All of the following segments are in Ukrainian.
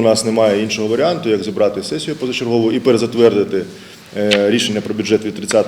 У нас немає іншого варіанту, як зібрати сесію позачергову і перезатвердити е, рішення про бюджет від 30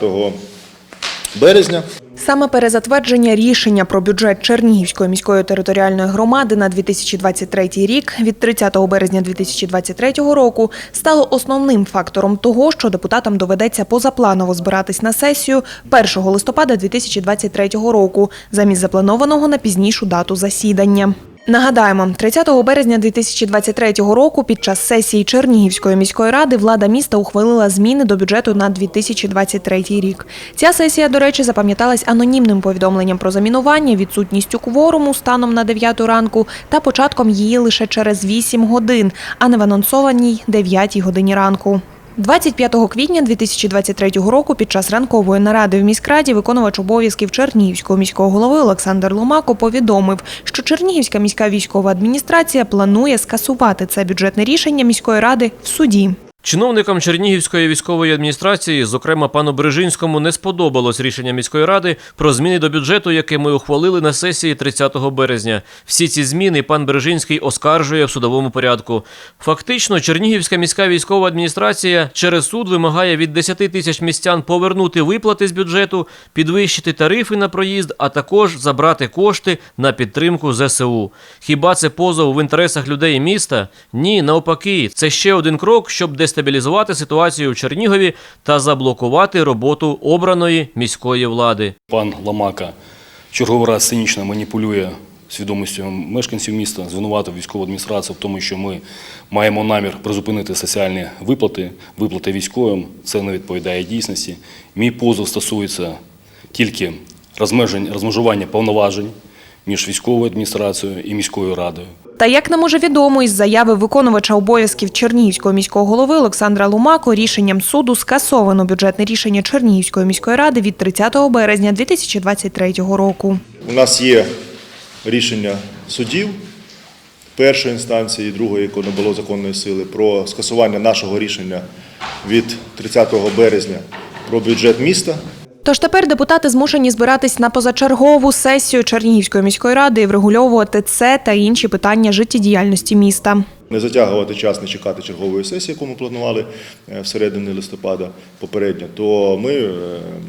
березня. Саме перезатвердження рішення про бюджет Чернігівської міської територіальної громади на 2023 рік від 30 березня 2023 року стало основним фактором того, що депутатам доведеться позапланово збиратись на сесію 1 листопада 2023 року замість запланованого на пізнішу дату засідання. Нагадаємо, 30 березня 2023 року під час сесії Чернігівської міської ради влада міста ухвалила зміни до бюджету на 2023 рік. Ця сесія, до речі, запам'яталась анонімним повідомленням про замінування, відсутністю кворуму станом на 9 ранку та початком її лише через 8 годин, а не в анонсованій 9 годині ранку. 25 квітня 2023 року під час ранкової наради в міськраді виконувач обов'язків Чернігівського міського голови Олександр Ломако повідомив, що Чернігівська міська військова адміністрація планує скасувати це бюджетне рішення міської ради в суді. Чиновникам Чернігівської військової адміністрації, зокрема пану Бережинському, не сподобалось рішення міської ради про зміни до бюджету, яке ми ухвалили на сесії 30 березня. Всі ці зміни пан Бережинський оскаржує в судовому порядку. Фактично, Чернігівська міська військова адміністрація через суд вимагає від 10 тисяч містян повернути виплати з бюджету, підвищити тарифи на проїзд, а також забрати кошти на підтримку ЗСУ. Хіба це позов в інтересах людей міста? Ні, навпаки, це ще один крок, щоб дестабілізувати ситуацію в Чернігові та заблокувати роботу обраної міської влади. Пан Ламака черговий раз цинічно маніпулює свідомістю мешканців міста, звинуватив військову адміністрацію в тому, що ми маємо намір призупинити соціальні виплати, виплати військовим. Це не відповідає дійсності. Мій позов стосується тільки розмежування повноважень між військовою адміністрацією і міською радою. Та як нам уже відомо із заяви виконувача обов'язків Чернігівського міського голови Олександра Лумако, рішенням суду скасовано бюджетне рішення Чернігівської міської ради від 30 березня 2023 року. У нас є рішення судів першої інстанції і другої, яке не було законної сили, про скасування нашого рішення від 30 березня про бюджет міста. Тож тепер депутати змушені збиратись на позачергову сесію Чернігівської міської ради і врегульовувати це та інші питання життєдіяльності міста. Не затягувати час, не чекати чергової сесії, яку ми планували е, всередині листопада попередньо, то ми е,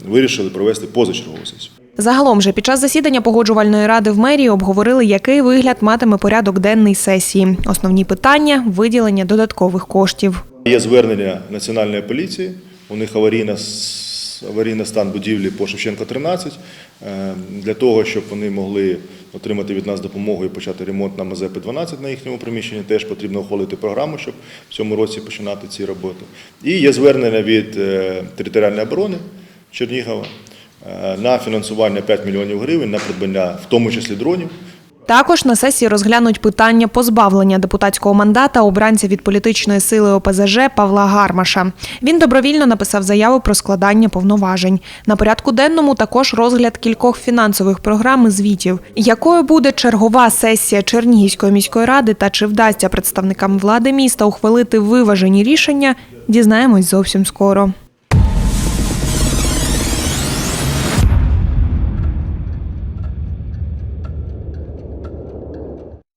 вирішили провести позачергову сесію. Загалом же під час засідання погоджувальної ради в мерії обговорили, який вигляд матиме порядок денний сесії. Основні питання виділення додаткових коштів. Є звернення Національної поліції, у них аварійна, аварійний стан будівлі по Шевченка 13, е, для того, щоб вони могли отримати від нас допомогу і почати ремонт на МЗП 12 на їхньому приміщенні. Теж потрібно ухвалити програму, щоб в цьому році починати ці роботи. І є звернення від е, територіальної оборони Чернігова е, на фінансування 5 мільйонів гривень на придбання, в тому числі дронів. Також на сесії розглянуть питання позбавлення депутатського мандата обранця від політичної сили ОПЗЖ Павла Гармаша. Він добровільно написав заяву про складання повноважень. На порядку денному також розгляд кількох фінансових програм і звітів. Якою буде чергова сесія Чернігівської міської ради та чи вдасться представникам влади міста ухвалити виважені рішення, дізнаємось зовсім скоро.